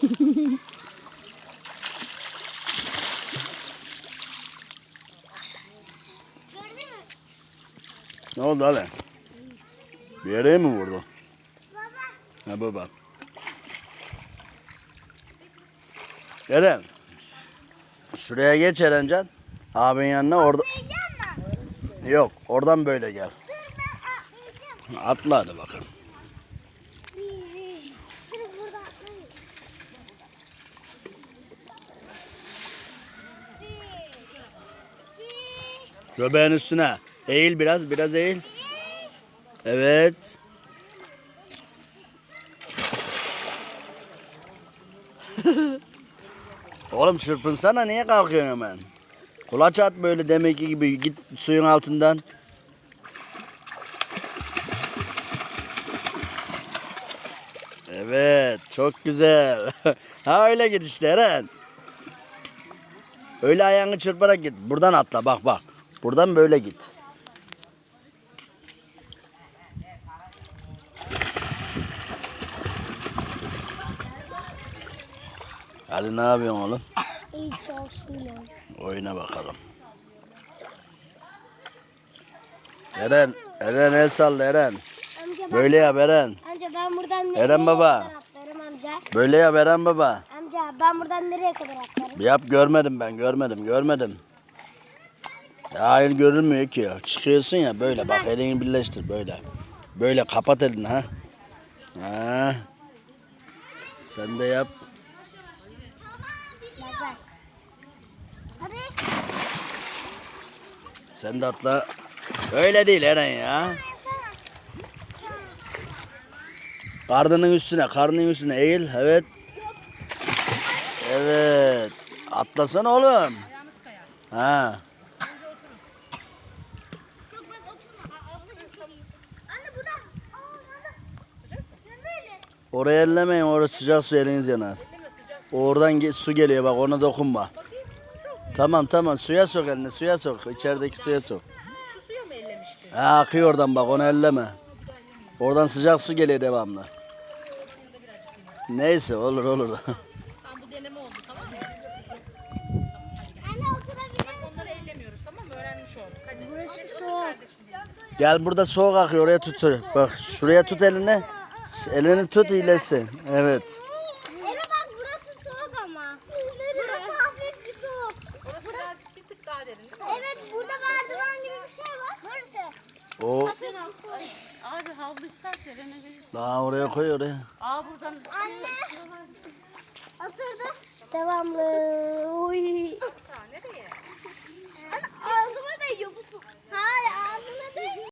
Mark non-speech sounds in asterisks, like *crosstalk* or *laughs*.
*laughs* Ne oldu Ali? Bir yere mi vurdu? Baba. Ha baba. Eren. Şuraya geç Erencan. Abin yanına orada. Yok oradan böyle gel. Atla hadi bakalım. Dur burada atlayayım. Bir, iki, Göbeğin üstüne. Eğil biraz biraz eğil. Evet. Oğlum çırpınsana niye kalkıyorsun hemen? Kulaç at böyle demek ki gibi git suyun altından. Evet çok güzel. *laughs* ha öyle git işte Eren. Öyle ayağını çırparak git. Buradan atla bak bak. Buradan böyle git. Ali ne yapıyorsun oğlum? İyi olsun. Oyuna bakalım. Eren, Eren el salla Eren. Amca Böyle yap Eren. amca ben buradan Eren baba. kadar atlarım amca? Böyle yap Eren baba. Amca ben buradan nereye kadar atlarım? Yap görmedim ben görmedim görmedim. Hayır görünmüyor ki. Çıkıyorsun ya böyle bak elini birleştir böyle. Böyle kapat elini ha. Ha. Sen de yap. Sen de atla. Öyle değil Eren ya. Karnının üstüne, karnının üstüne eğil. Evet. Evet. Atlasana oğlum. Ha. Yok ben oturma. Ablacığım. Anne burada. Aa, anne. Sen böyle. Oraya ellemeyin. Orası sıcak su eliniz yanar. Oradan ge- su geliyor bak ona dokunma. Tamam tamam suya sok elini suya sok. İçerideki suya sok. Şu suyu mu ellemiştin? Ha akıyor oradan bak onu elleme. Oradan sıcak su geliyor devamlı. Neyse olur olur. *laughs* Tamam bu deneme oldu tamam mı? Anne oturabilir Bak onları ellemiyoruz tamam mı? Öğrenmiş olduk. Hadi. Burası soğuk. Gel burada soğuk akıyor oraya tut. Bak şuraya tut elini. Elini tut iyileşsin. Evet. Ere bak burası soğuk ama. Burası hafif bir soğuk. Orası daha bir tık daha derin değil mi? Evet burada merdiven gibi bir şey var. Burası. O Sen al. Ay, abi havlu istersen verirsin. daha oraya koy oraya. Aa buradan Anne. Oturdum. Devamlı.